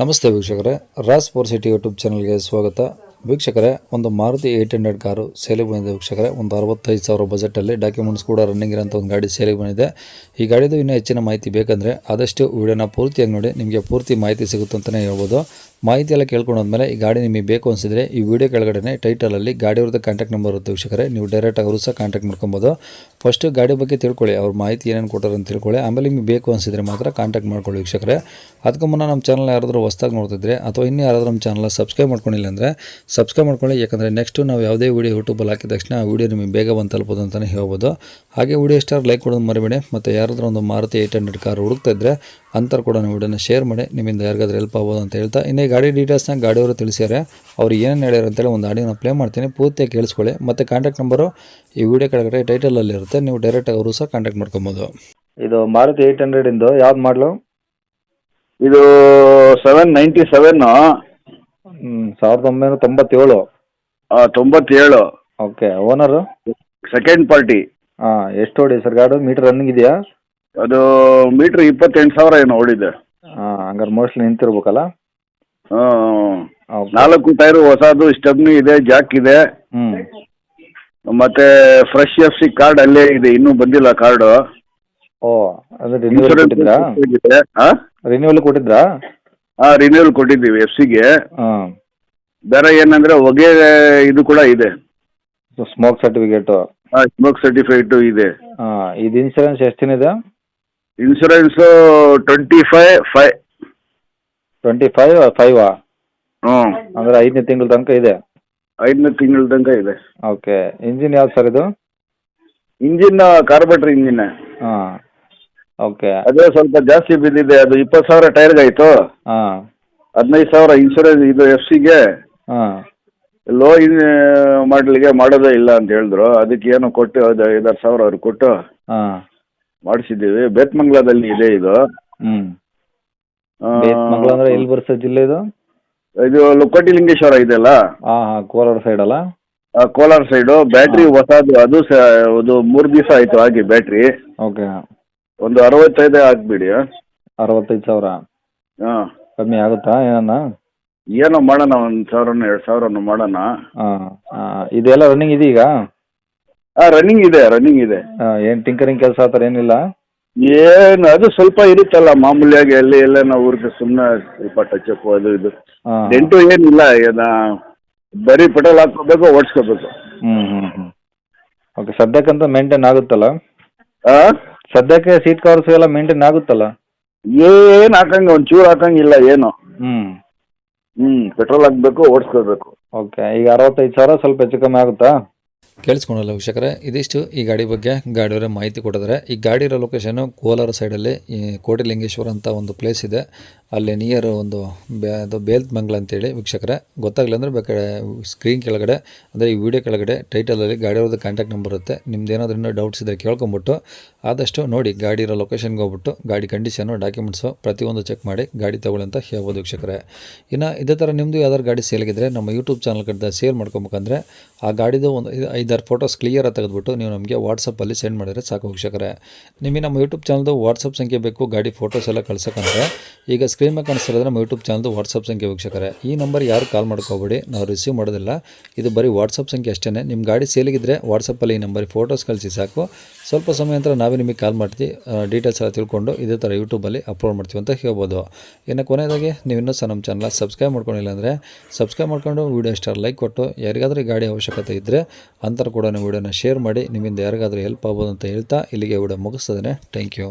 ನಮಸ್ತೆ ವೀಕ್ಷಕರೇ, Raj four city YouTube ಚಾನಲ್ಗೆ ಸ್ವಾಗತ. ವೀಕ್ಷಕರೇ, ಒಂದು ಮಾರುತಿ ಏಯ್ಟ್ ಹಂಡ್ರೆಡ್ ಕಾರು ಸೇಲಿಗೆ ಬಂದಿದೆ ವೀಕ್ಷಕರೇ. ಒಂದು ಅರವತ್ತೈದು ಸಾವಿರ ಬಜೆಟಲ್ಲಿ ಡಾಕ್ಯುಮೆಂಟ್ಸ್ ಕೂಡ ರನ್ನಿಂಗ್ ಇರೋಂಥ ಒಂದು ಗಾಡಿ ಸೇಲಿಗೆ ಬಂದಿದೆ. ಈ ಗಾಡಿದು ಇನ್ನೂ ಹೆಚ್ಚಿನ ಮಾಹಿತಿ ಬೇಕಂದರೆ ಆದಷ್ಟು ವಿಡಿಯೋನ ಪೂರ್ತಿಯಾಗಿ ನೋಡಿ, ನಿಮಗೆ ಪೂರ್ತಿ ಮಾಹಿತಿ ಸಿಗುತ್ತೆ ಅಂತಲೇ ಹೇಳ್ಬೋದು. ಮಾಹಿತಿ ಎಲ್ಲ ಕೇಳ್ಕೊಂಡಾದ್ಮೇಲೆ ಈ ಗಾಡಿ ನಿಮಗೆ ಬೇಕು ಅನಿಸಿದರೆ ಈ ವಿಡಿಯೋ ಕೆಳಗಡೆ ಟೈಟಲಲ್ಲಿ ಗಾಡಿಯವ್ರದ್ದು ಕಾಂಟ್ಯಾಕ್ಟ್ ನಂಬರ್ ಇರುತ್ತೆ ವೀಕ್ಷಕರೇ. ನೀವು ಡೈರೆಕ್ಟಾಗಿ ಅವರು ಸಹ ಕಾಂಟ್ಯಾಕ್ಟ್ ಮಾಡ್ಕೊಬೋದು. ಫಸ್ಟು ಗಾಡಿ ಬಗ್ಗೆ ತಿಳ್ಕೊಳ್ಳಿ. ಅವ್ರ ಮಾಹಿತಿ ಏನೇನು ಕೊಟ್ಟಾರೆ ಅಂತ ತಿಳ್ಕೊಳ್ಳಿ. ಆಮೇಲೆ ನಿಮಗೆ ಬೇಕು ಅನಿಸಿದರೆ ಮಾತ್ರ ಕಾಂಟ್ಯಾಕ್ಟ್ ಮಾಡ್ಕೊಳ್ಳಿ ವೀಕ್ಷಕರೇ. ಅದಕ್ಕೂ ಮುನ್ನ ನಮ್ಮ ಚಾನಲ್ ಯಾರಾದರೂ ಹೊಸ್ದಾಗಿ ನೋಡ್ತಿದ್ರೆ ಅಥವಾ ಇನ್ನೂ ಯಾರಾದರೂ ನಮ್ಮ ಚಾನಲ್ ಸಬ್ಸ್ಕ್ರೈಬ್ ಮಾಡ್ಕೊಂಡಿಲ್ಲ ಅಂದರೆ ಸಬ್ಸ್ಕ್ರೈಬ್ ಮಾಡ್ಕೊಳ್ಳಿ. ಯಾಕಂದರೆ ನೆಕ್ಸ್ಟು ನಾವು ಯಾವುದೇ ವೀಡಿಯೋ ಯೂಟ್ಯೂಬಲ್ಲಿ ಹಾಕಿದ ತಕ್ಷಣ ಆ ವೀಡಿಯೋ ನಿಮಗೆ ಬೇಗ ಬಂದು ತಲುಪೋದು ಅಂತಲೇ ಹೇಳ್ಬೋದು. ಹಾಗೆ ವೀಡಿಯೋ ಸ್ಟಾರ್ ಲೈಕ್ ಕೊಡೋದು ಮರಿಬೇಡಿ. ಮತ್ತು ಯಾರಾದರೂ ಒಂದು ಮಾರುತಿ ಏಯ್ಟ್ ಹಂಡ್ರೆಡ್ ಕಾರ್ ಹುಡುಕ್ತಾ ಇದ್ದರೆ ಕೂಡ ನೀವು ವಿಡಿಯೋನ ಶೇರ್ ಮಾಡಿ. ನಿಮ್ಮಿಂದ ಯಾರಿಗಾದ್ರೂ ಹೆಲ್ಪ್ ಆಗ್ಬೋದು ಅಂತ ಹೇಳ್ತಾ ಇನ್ನೇ ಗಾಡಿ ಡೀಟೇಲ್ಸ್ನ ಗಾಡಿಯವರು ತಿಳಿಸ್ಯಾರೆ. ಅವ್ರು ಏನೇನು ಹೇಳ್ಯಾರ ಅಂತೇಳಿ ಒಂದು ಆಡಿಯೋನ ಪ್ಲೇ ಮಾಡ್ತೀನಿ. ಪೂರ್ತಿಯಾಗಿ ಕೇಳಿಸ್ಕೊಳ್ಳಿ. ಮತ್ತು ಕಾಂಟ್ಯಾಕ್ಟ್ ನಂಬರು ಈ ವಿಡಿಯೋ ಕೆಳಗಡೆ ಟೈಟಲಲ್ಲಿ ಇರುತ್ತೆ. ನೀವು ಡೈರೆಕ್ಟ್ ಅವರು ಸಹ ಕಾಂಟ್ಯಾಕ್ಟ್ ಮಾಡ್ಕೊಬೋದು. ಇದು ಮಾರುತಿ ಏಯ್ಟ್ ಹಂಡ್ರೆಡಿಂದು ಯಾವ್ದು ಮಾಡಲು ಇದು ಸೆವೆನ್ ನೈಂಟಿ ಸೆವೆನ್ನು ಸಾವಿರದ ಒಂಬೈನೂರ ತೊಂಬತ್ತೇಳು. ತೊಂಬತ್ತೇಳು. ಓಕೆ ಓನರು ಸೆಕೆಂಡ್ ಪಾರ್ಟಿ ಹಾಂ ಎಷ್ಟು ಹೊಡಿ ಸರ್ ಗಾಡು? ಮೀಟ್ರ್ ರನ್ನಿಂಗ್ ಇದೆಯಾ? ಅದು ಮೀಟ್ರ್ ಇಪ್ಪತ್ತೆಂಟು ಸಾವಿರ ಏನೋ ಓಡಿದೆ. ಹಾಂ ಹಂಗಾರೆ ಮೋಸ್ಟ್ಲಿ ನಿಂತಿರ್ಬೇಕಲ್ಲ? ಹಾಂ ಓಕೆ ನಾಲ್ಕು ಟೈರ್ ಹೊಸದು ಸ್ಟೆಪ್ನಿ ಇದೆ ಜಾಕ್ ಇದೆ. ಹ್ಞೂ ಮತ್ತೆ ಫ್ರೆಶ್ ಎಫ್ ಸಿ ಕಾರ್ಡ್ ಅಲ್ಲೇ ಇದೆ ಇನ್ನೂ ಬಂದಿಲ್ಲ ಕಾರ್ಡು. ಓ ಅದು ರಿನ್ಯೂವಲ್ ಕೊಟ್ಟಿದ್ರಾ? ರಿನ್ಯೂವಲ್ ಕೊಟ್ಟಿದ್ರಾ? ಹಾಂ ರಿನ್ಯೂವಲ್ ಕೊಟ್ಟಿದ್ದೀವಿ ಎಫ್ ಸಿಗೆ ಹಾಂ. ಬೇರೆ ಏನಂದ್ರೆ ಹೊಗೆ ಇದು ಕೂಡ ಇದೆ. ಸ್ಮೋಕ್ ಸರ್ಟಿಫಿಕೇಟು ಸ್ಮೋಕ್ ಸರ್ಟಿಫಿಕೇಟ್ ಇದೆ. ಹಾಂ ಇದು ಇನ್ಸೂರೆನ್ಸ್ ಎಷ್ಟು ದಿನ ಇದೆ ಇನ್ಸೂರೆನ್ಸು ಟ್ವೆಂಟಿ ಫೈವ್ ಫೈ ಟ್ವೆಂಟಿ ಫೈವ್ ಫೈವಾ ಹ್ಞೂ. ಅಂದರೆ ಐದನೇ ತಿಂಗಳ ತನಕ ಇದೆ? ಐದನೇ ತಿಂಗಳ ತನಕ ಇದೆ. ಓಕೆ. ಇಂಜಿನ್ ಯಾವ್ದು ಸರ್ ಇದು? Engine carburettor engine. ಹಾಂ. ಓಕೆ. ಅದೇ ಸ್ವಲ್ಪ ಜಾಸ್ತಿ ಬಿದ್ದಿದೆ. ಅದು ಇಪ್ಪತ್ತು ಸಾವಿರ ಟೈರ್ಗೆ ಆಯಿತು. ಹಾಂ. ಹದಿನೈದು ಸಾವಿರ ಇನ್ಶೂರೆನ್ಸ್ ಇದು ಎಫ್ ಸಿಗೆ ಹಾಂ. ಲೋ ಇನ್ ಮಾಡಲಿಗೆ ಮಾಡೋದೇ ಇಲ್ಲ ಅಂತ ಹೇಳಿದ್ರು. ಅದಕ್ಕೆ ಏನೋ ಕೊಟ್ಟು ಅದು ಐದಾರು ಸಾವಿರ ಅವ್ರು ಕೊಟ್ಟು ಹಾಂ. ಮಾಡಿಸಿದ್ದೀವಿ. ಬೇತ್ಮಂಗ್ಲದಲ್ಲಿ ಇದೆ ಇದು. ಹ್ಞೂ ಅಂದರೆ ಎಲ್ಲಿ ಬರ್ತದೆ ಜಿಲ್ಲೆ ಇದು? ಇದು ಲುಕ್ಕಟ್ಟಿ ಲಿಂಗೇಶ್ವರ ಇದೆಯಲ್ಲ? ಹಾ ಹಾ ಕೋಲಾರ ಸೈಡ್ ಅಲ್ಲ? ಆ, ಕೋಲಾರ ಸೈಡು ಬ್ಯಾಟ್ರಿ ಹೊಸದು ಅದು ಸ ಅದು ಮೂರು ದಿವಸ ಆಯ್ತು ಆಗಿ ಬ್ಯಾಟ್ರಿ ಓಕೆ ಒಂದು ಅರವತ್ತೈದು ಹಾಕ್ಬಿಡಿ ಅರವತ್ತೈದು ಸಾವಿರ? ಹಾಂ. ಕಮ್ಮಿ ಆಗುತ್ತಾ ಏನನ್ನ? ಏನೋ ಮಾಡೋಣ ಒಂದು ಸಾವಿರನೋ ಎರಡು ಸಾವಿರನೋ ಮಾಡೋಣ. ಹಾಂ ಇದೆಲ್ಲ ರನ್ನಿಂಗ್ ಇದೀಗ ಈಗ ರನ್ನಿಂಗ್ ಇದೆ ರನ್ನಿಂಗ್ ಇದೆ. ಏನು ಟಿಂಕರಿಂಗ್ ಕೆಲಸ ಆತರ ಥರ ಏನಿಲ್ಲ? ಏನು ಅದು ಸ್ವಲ್ಪ ಇರುತ್ತಲ್ಲ ಮಾಮೂಲಿಯಾಗಿ ಅಲ್ಲಿ ಎಲ್ಲ ನಾವು ಊರಿಗೆ ಸುಮ್ಮನೆ ಸ್ವಲ್ಪ ಟಚಪ್ ಅದು ಇದು. ಎಂಟು ಡೆಂಟು ಏನಿಲ್ಲ ಏನ ಬರೀ ಪೆಟ್ರೋಲ್ ಹಾಕೋಬೇಕು ಓಡಿಸ್ಕೋಬೇಕು. ಹ್ಞೂ ಹ್ಞೂ ಹ್ಞೂ ಓಕೆ ಸದ್ಯಕ್ಕಂತ ಮೇಂಟೈನ್ ಆಗುತ್ತಲ್ಲ? ಆ? ಸದ್ಯಕ್ಕೆ ಸೀಟ್ ಕವರ್ಸ್ ಎಲ್ಲ ಮೇಂಟೈನ್ ಆಗುತ್ತಲ್ಲ? ಏನು ಹಾಕಂಗ ಒಂದು ಚೂರು ಹಾಕಂಗಿಲ್ಲ ಏನು. ಹ್ಮ್. ಹ್ಮ್ ಪೆಟ್ರೋಲ್ ಹಾಕ್ಬೇಕು ಓಡಿಸ್ಕೋಬೇಕು. ಓಕೆ ಈಗ ಅರವತ್ತೈದು ಸಾವಿರ ಸ್ವಲ್ಪ ಹೆಚ್ಚು ಕಮ್ಮಿ ಆಗುತ್ತಾ? ಕೇಳಿಸ್ಕೊಂಡಲ್ಲ ವೀಕ್ಷಕರೇ, ಇದಿಷ್ಟು ಈ ಗಾಡಿ ಬಗ್ಗೆ ಗಾಡಿಯವರೇ ಮಾಹಿತಿ ಕೊಟ್ಟಿದ್ದಾರೆ. ಈ ಗಾಡಿ ಇರೋ ಲೊಕೇಶನ್ನು ಕೋಲಾರ ಸೈಡಲ್ಲಿ ಕೋಟೆ ಕೋಟಿಲಿಂಗೇಶ್ವರ ಅಂತ ಒಂದು ಪ್ಲೇಸ್ ಇದೆ. ಅಲ್ಲಿ ನಿಯರ್ ಒಂದು ಬೇ, ಅದು ಬೇಲ್ತ್ಮಂಗ್ಲ ಅಂತೇಳಿ ವೀಕ್ಷಕರೇ, ಗೊತ್ತಾಗಲಿಲ್ಲ ಅಂದರೆ ಬೇಕಾದ್ರೆ ಸ್ಕ್ರೀನ್ ಕೆಳಗಡೆ, ಅಂದರೆ ಈ ವಿಡಿಯೋ ಕೆಳಗಡೆ ಟೈಟಲಲ್ಲಿ ಗಾಡಿಯವ್ರದ್ದು ಕಾಂಟ್ಯಾಕ್ಟ್ ನಂಬರ್ ಇರುತ್ತೆ. ನಿಮ್ದು ಏನಾದರೂ ಇನ್ನೂ ಡೌಟ್ಸ್ ಇದ್ದರೆ ಕೇಳ್ಕೊಂಬಿಟ್ಟು, ಆದಷ್ಟು ನೋಡಿ ಗಾಡಿ ಇರೋ ಲೊಕೇಶನ್ಗೆ ಹೋಗ್ಬಿಟ್ಟು, ಗಾಡಿ ಕಂಡೀಷನು ಡಾಕ್ಯುಮೆಂಟ್ಸು ಪ್ರತಿಯೊಂದು ಚೆಕ್ ಮಾಡಿ ಗಾಡಿ ತಗೊಳ್ಳಿ ಅಂತ ಹೇಳ್ಬೋದು ವೀಕ್ಷಕರೇ. ಇನ್ನು ಇದೇ ಥರ ನಿಮ್ಮದು ಯಾವ್ದಾದ್ರು ಗಾಡಿ ಸೇಲ್ಗಿದ್ರೆ ನಮ್ಮ ಯೂಟ್ಯೂಬ್ ಚಾನಲ್ ಕಡೆ ಸೇಲ್ ಮಾಡ್ಕೊಬೇಕಂದ್ರೆ, ಆ ಗಾಡಿದು ಒಂದು ಐದು- ಐದಾರು ಫೋಟೋಸ್ ಕ್ಲಿಯರಾಗಿ ತೆಗೆದುಬಿಟ್ಟು ನೀವು ನಮಗೆ ವಾಟ್ಸಪ್ಪಲ್ಲಿ ಸೆಂಡ್ ಮಾಡಿದರೆ ಸಾಕು ವೀಕ್ಷಕರೇ. ನಿಮಗೆ ನಮ್ಮ ಯೂಟ್ಯೂಬ್ ಚಾನಲ್ದು ವಾಟ್ಸಪ್ ಸಂಖ್ಯೆ ಬೇಕು, ಗಾಡಿ ಫೋಟೋಸ್ ಎಲ್ಲ ಕಳ್ಸೋಕ್ಕಂದ್ರೆ, ಈಗ ಸ್ಕ್ರೀನ್ ಮೇಲೆ ಕಾಣಿಸ್ತಿರೋದ್ರೆ ನಮ್ಮ ಯೂಟ್ಯೂಬ್ ಚಾನಲ್ದು ವಾಟ್ಸಪ್ ಸಂಖ್ಯೆ ವೀಕ್ಷಕರೇ. ಈ ನಂಬರ್ ಯಾರು ಕಾಲ್ ಮಾಡ್ಕೋಬೇಡಿ, ನಾವು ರಿಸೀವ್ ಮಾಡೋದಿಲ್ಲ. ಇದು ಬರೀ ವಾಟ್ಸಪ್ ಸಂಖ್ಯೆ ಅಷ್ಟೇ ನಿಮ್ಮ ಗಾಡಿ ಸೇಲಿಗಿದ್ರೆ ವಾಟ್ಸಪ್ಪಲ್ಲಿ ಈ ನಂಬರಿಗೆ ಫೋಟೋಸ್ ಕಳಿಸಿ ಸಾಕು. ಸ್ವಲ್ಪ ಸಮಯ ನಂತರ ನಾವೇ ನಿಮಗೆ ಕಾಲ್ ಮಾಡ್ತೀವಿ ಡೀಟೇಲ್ಸ್ ಎಲ್ಲ ತಿಳ್ಕೊಂಡು ಇದೇ ಥರ ಯೂಟ್ಯೂಬಲ್ಲಿ ಅಪ್ಲೋಡ್ ಮಾಡ್ತೀವಿ ಅಂತ ಹೇಳ್ಬೋದು. ಇನ್ನು ಕೊನೆಯದಾಗಿ, ನೀವು ಇನ್ನೂ ಸಹ ನಮ್ಮ ಚಾನಲ್ ಸಬ್ಸ್ಕ್ರೈಬ್ ಮಾಡ್ಕೊಂಡಿಲ್ಲ ಅಂದರೆ ಸಬ್ಸ್ಕ್ರೈಬ್ ಮಾಡ್ಕೊಂಡು ವೀಡಿಯೋ ಸ್ಟಾರ್ ಲೈಕ್ ಕೊಟ್ಟು, ಯಾರಿಗಾದರೂ ಗಾಡಿ ಅವಶ್ಯಕತೆ ಇದ್ದರೆ ಅಂತರ ಕೂಡ ವಿಡಿಯೋನ ಶೇರ್ ಮಾಡಿ. ನಿಮ್ಮಿಂದ ಯಾರಿಗಾದರೂ ಹೆಲ್ಪ್ ಆಗ್ಬೋದು ಅಂತ ಹೇಳ್ತಾ ಇಲ್ಲಿಗೆ ವಿಡಿಯೋ ಮುಗಿಸ್ತದೆ ಥ್ಯಾಂಕ್ ಯು